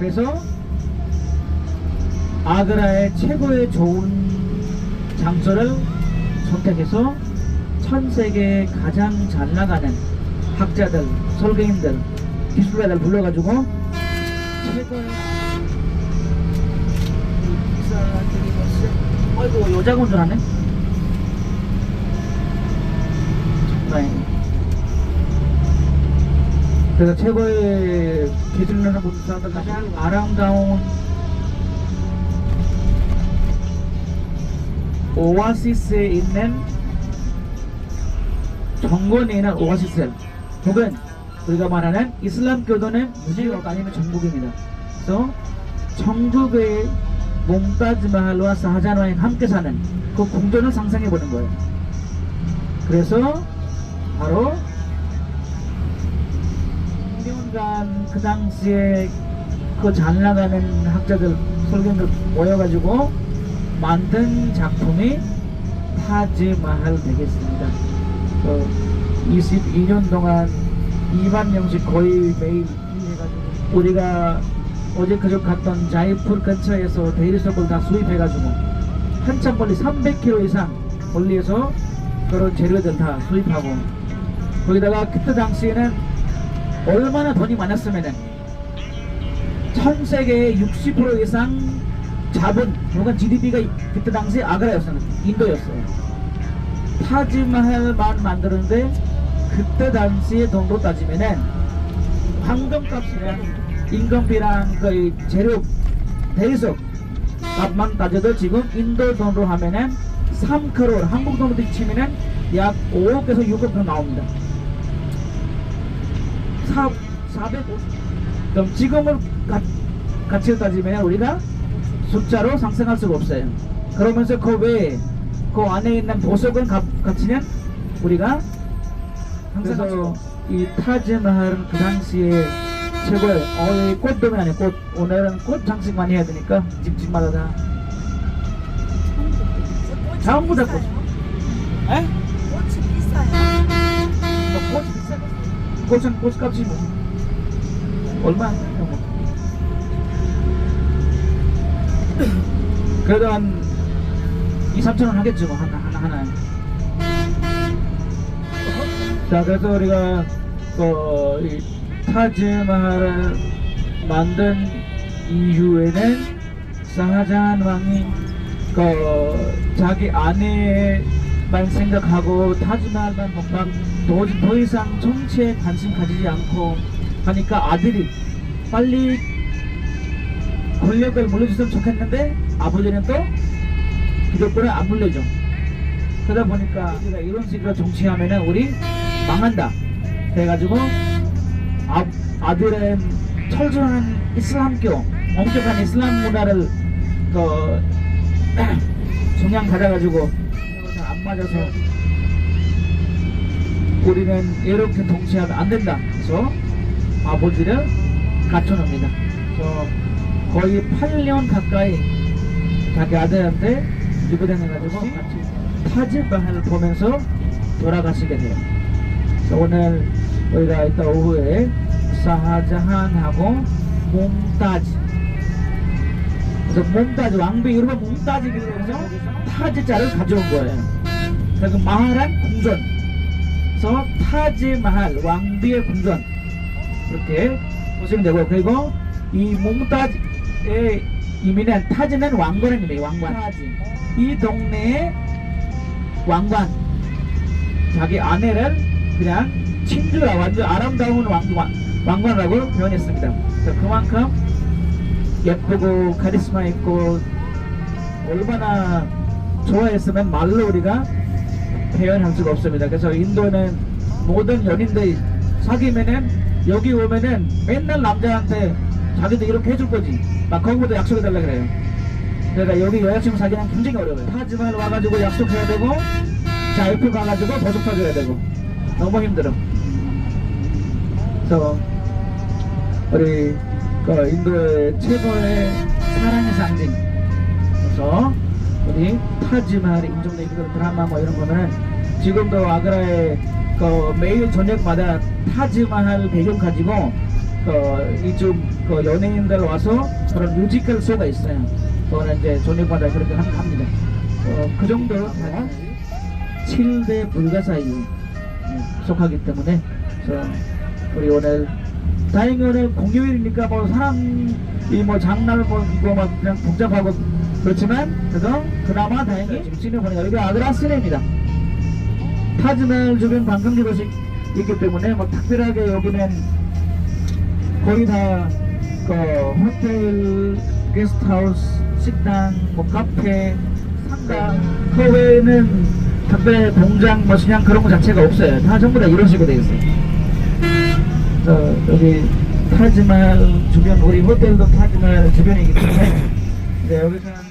그래서 아그라의 최고의 좋은 장소를 선택해서 전 세계에 가장 잘 나가는 학자들, 설계인들, 기술가들 불러가지고 최고의 어이구 여자가 운전하네 다행이네 그래서 최고의 기술하는 분들 가장 아름다운 오아시스에 있는 정권에 있는 오아시스 혹은 우리가 말하는 이슬람 교도는 무지역 아니면 전국입니다. 그래서 천국의 몽따즈 마할과 사하잔과 함께 사는 그 궁전을 상상해 보는 거예요. 그래서 바로 2년간 그 당시에 그 잘 나가는 학자들 설계들 모여가지고 만든 작품이 타지마할 되겠습니다. 어, 22년 동안 2만 명씩 거의 매일 우리가 어제 그저 갔던 자이풀 근처에서 대리석을 다 수입해가지고 한참 멀리 300km 이상 멀리에서 그런 재료들 다 수입하고 거기다가 그때 당시에는 얼마나 돈이 많았으면은 전 세계의 60% 이상 자본 혹은 GDP가 그때 당시 아그라였어요. 인도였어요. 타지마할만 만드는데 그때 당시의 돈으로 따지면은 황금값이랑 인건비랑 그 재료 대리석 값만 따져도 지금 인도 돈으로 하면은 3크롤 한국 돈으로 치면은 약 5억에서 6억 정도 나옵니다. 4, 450 그럼 지금을 가, 가치로 따지면 우리가 숫자로 상승할 수가 없어요. 그러면서 그 외에 그 안에 있는 보석은 가, 가치는 우리가 그래서 이 타지마할은 그 당시에 최고의 어, 이 꽃도면 아니에요. 꽃 오늘은 꽃 장식 많이 해야 되니까 집집마다 다 전부 다 꽃. 에? 꽃이 비싸요. 뭐 꽃이 비싸. 꽃은 꽃값이 뭐 얼마 안 돼요. 뭐. 그래도 한 2, 3천 원 하겠죠 뭐 하나 하나 하나. 자 그래서 우리가 그이 타즈마할을 만든 이후에는 사하잔 왕이 그 자기 아내 만 생각하고 타즈마할만 막 더, 더 이상 정치에 관심 가지지 않고 하니까 아들이 빨리 권력을 물려줬으면 좋겠는데 아버지는 또 기독교를 안 물려줘. 그러다 보니까 우리가 이런 식으로 정치하면은 우리 망한다. 그래가지고 아, 아들은 철저한 이슬람교, 엄격한 이슬람 문화를 그 성향 가져가지고 안 맞아서 우리는 이렇게 동치하면 안 된다. 그래서 아버지를 갖춰놓습니다. 그래서 거의 8년 가까이 자기 아들한테 유배당해가지고 타지바한을 보면서 돌아가시게 돼요. 그래서 오늘 우리가 이따 오후에 사하자한하고 몽따지 그래서 몽따지 왕비 이름은 몽따지기로 해서 타지자를 가져온 거예요. 그래서 마할한 궁전. 그래서 타지마할 왕비의 궁전. 이렇게 보시면 되고 그리고 이 몽따지의 의미는 타지는 왕관의 의미예요 왕관. 타지. 이 동네의 왕관. 자기 아내를 그냥 친주라 완전 아름다운 왕관, 왕관이라고 표현했습니다. 그래서 그만큼 예쁘고 카리스마 있고 얼마나 좋아했으면 말로 우리가 표현할 수가 없습니다. 그래서 인도는 모든 연인들이 사귀면은 여기 오면은 맨날 남자한테 자기도 이렇게 해줄 거지. 막 거기부터 약속해달라 그래요. 그러니까 여기 여자친구 사귀는 굉장히 어려워요. 타지만 와가지고 약속해야 되고, 자, 옆에 가가지고 보석 사줘야 되고. 너무 힘들어. 그래서, 우리, 그 인도의 최고의 사랑의 상징. 그래서, 우리 타지마할이 인정된 그 드라마 뭐 이런 거는 지금도 아그라의 그 매일 저녁마다 타지마할 배경 가지고 어, 이쪽 그 연예인들 와서 그런 뮤지컬 쇼가 있어요. 그거는 이제 저녁마다 그렇게 합- 합니다. 어, 그 정도 다 7대 불가사에 속하기 때문에 그래서 우리 오늘 다행히 오늘 공휴일이니까 뭐 사람이 뭐 장날 뭐 이거 막 그냥 복잡하고 그렇지만 그래도 그나마 다행히 지금 시내 보니까 여기가 아그라스레입니다. 타즈말 주변 도시 있기 때문에 뭐 특별하게 여기는 거의 다 그 호텔, 게스트하우스, 식당, 뭐 카페, 상가 그 외에는 특별 공장 뭐 그냥 그런 거 자체가 없어요. 다 전부 다 이런 식으로 되어 있어요. 그래서 여기 타지말 주변 우리 호텔도 타지말 주변이기 때문에 네, 여기서는